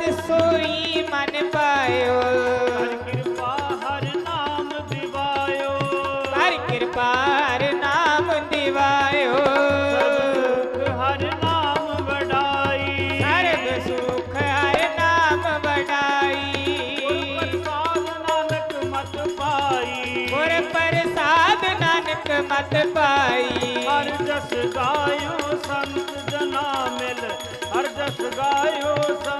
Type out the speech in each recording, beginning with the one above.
ਨਾਨਕ ਸੋਈ ਮਨ ਪਾਇਓ। ਹਰ ਕਿਰਪਾ ਹਰ ਨਾਮ ਦਿਵਾਇਓ। ਹਰ ਕਿਰਪਾ ਹਰ ਨਾਮ ਦਿਵਾਇਓ। ਹਰ ਨਾਮ ਵਡਾਈ। ਸਰਬ ਸੁਖ ਹਰ ਨਾਮ ਵਡਾਈ। ਪ੍ਰਸਾਦ ਨਾਨਕ ਮਤ ਪਾਈ। ਗੁਰ ਪ੍ਰਸਾਦ ਨਾਨਕ ਮਤ ਪਾਈ। ਹਰ ਜਸ ਗਾਇਓ ਸੰਤ ਜਨਾ ਮਿਲ। ਹਰ ਜਸ ਗਾਇਓ ਸੰਤ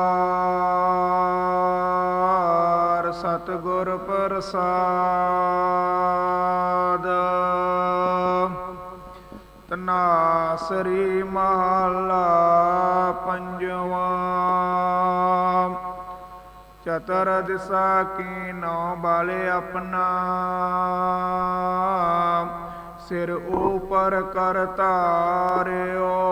ਸਤਿਗੁਰ ਪ੍ਰਸਾਦ। ਤਨਾਸਰੀ ਮਹਲਾ ਪੰਜਵਾ। ਚਤਰ ਦਿਸਾ ਕੀ ਨੌ ਬਾਲੇ ਆਪਣਾ। ਸਿਰ ਉਪਰ ਕਰ ਤਾਰਿਓ।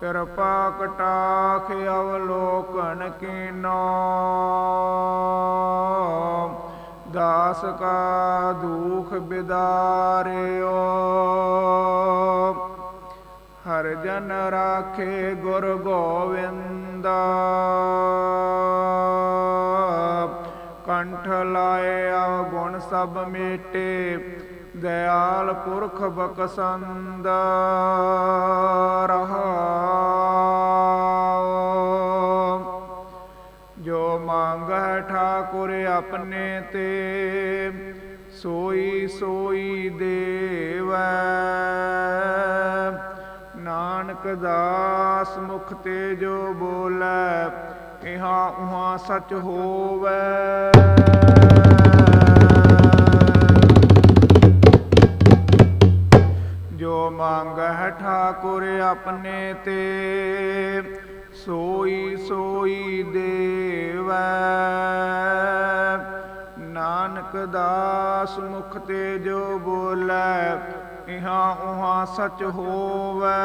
ਕਿਰਪਾ ਕਟਾਖ ਅਵਲੋਕਨ ਕੀਨੋ। ਦਾਸ ਕਾ ਦੁਖ ਬਿਦਾਰਿਓ। ਹਰ ਜਨ ਰਾਖੇ ਗੁਰ ਗੋਵਿੰਦ। ਕੰਠ ਲਾਏ ਗੁਣ ਸਭ ਮੇਟੇ ਦਇਆਲ ਪੁਰਖ ਬਕਸੰਦ ਰਹਾਉ ਜੋ ਮੰਗੈ ਠਾਕੁਰ ਆਪਣੇ ਤੇ, ਸੋਈ ਸੋਈ ਦੇਵੈ। ਨਾਨਕ ਦਾਸ ਮੁਖ ਤੇ ਜੋ ਬੋਲੇ, ਇਹਾ ਉਹਾ ਸਚ ਹੋਵੇ। ਜੋ ਮੰਗਹਿ ਠਾਕੁਰ ਆਪਣੇ ਤੇ ਸੋਈ ਸੋਈ ਦੇਵੈ। ਨਾਨਕ ਦਾਸ ਮੁਖ ਤੇ ਜੋ ਬੋਲੇ ਇਹਾ ਉਹਾ ਸਚ ਹੋਵੇ।